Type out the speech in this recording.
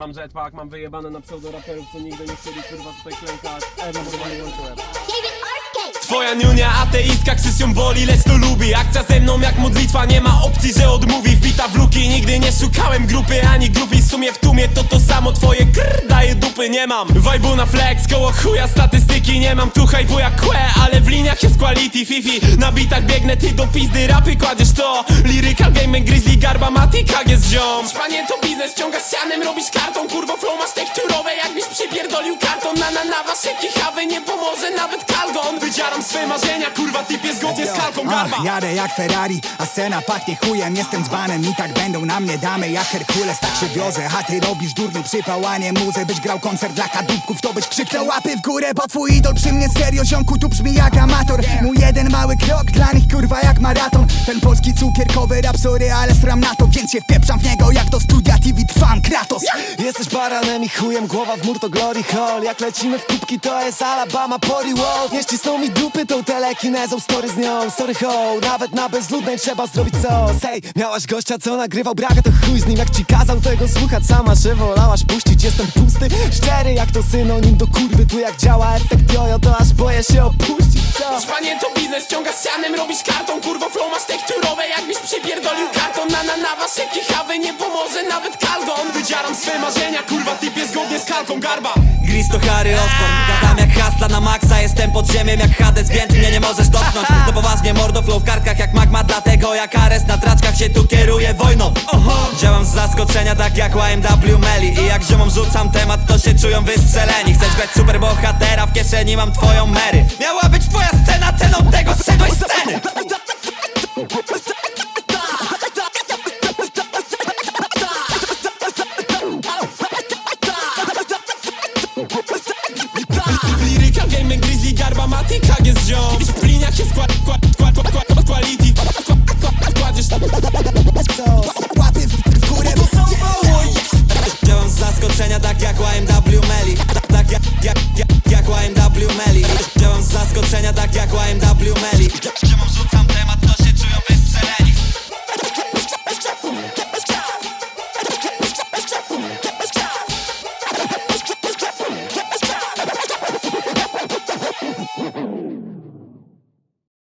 Mam jetpack, mam wyjebane na pseudoraperów, co nigdy nie chcieli kurwa tutaj klękać. Ej, no chyba nie łączyłem. Twoja niunia ateistka ksysją boli, lecz to lubi. Akcja ze mną jak modlitwa, nie ma opcji, że odmówi. Wbita w luki, nigdy nie szukałem grupy ani grupi W sumie w tumie to to samo, twoje krr daje dupy Nie mam. Wajbu na flex, koło chuja statystyki Nie mam. Tu hypu jak kłe, ale w liniach jest quality Fifi, na bitach biegnę, ty do pizdy rapy kładziesz to. Lyrical game, grizzly, garba, matika jest ziom. Szpanie to biznes, ciągasz sianem, robisz kartą. Kurwo flow masz tekturowe, jakbyś przypierdolił karton. Na na na wasze nie pomoże nawet kalgon Wydzieram swe marzenia, kurwa typie zgodnie z kalką garba. Ach, jadę jak Ferrari, a scena pachnie chujem. Jestem dzbanem i tak będą na mnie damy Jak Herkules. Tak się wiozę A ty robisz durny przypałanie muzę Byś grał koncert dla kadłubków To byś krzyknął łapy w górę Bo twój idol przy mnie serio ziomku Tu brzmi jak amator. Mój jeden mały krok dla nich kurwa jak maraton. Ten polski cukierkowy rap sorry ale sram na to Więc się wpieprzam w niego jak do studia TV trwam baranem i chujem, głowa w mur to glory hall Jak lecimy w kubki to jest Alabama Pori Wall Nie ścisną mi dupy tą telekinezą, story z nią Sorry ho, nawet na bezludnej trzeba zrobić sos. Hej, miałaś gościa co nagrywał braga to chuj z nim. Jak ci kazał tego słuchać sama, że wolałaś puścić Jestem pusty, szczery jak to synonim do kurwy. Tu jak działa efekt jojo to aż boję się opuścić co? Szpanie to biznes, ciągasz sianem, robisz kartą Kurwo kalgon Wydzieram swe marzenia, kurwa typie zgodnie z kalką garba. Gris to Harry Osborn Gadam jak hasla na maksa Jestem pod ziemią jak Hades Więc mnie nie możesz dotknąć. To poważnie mordo flow w kartkach jak magma Dlatego jak Ares na traczkach się tu kieruje wojną. Działam z zaskoczenia tak jak YMW Melly I jak ziomom rzucam temat to się czują wystrzeleni. Chcesz grać super bohatera W kieszeni mam twoją Mary. Miała być twoja scena Ceną tego z sceny matika jest ziom. W liniach jest kład, kład,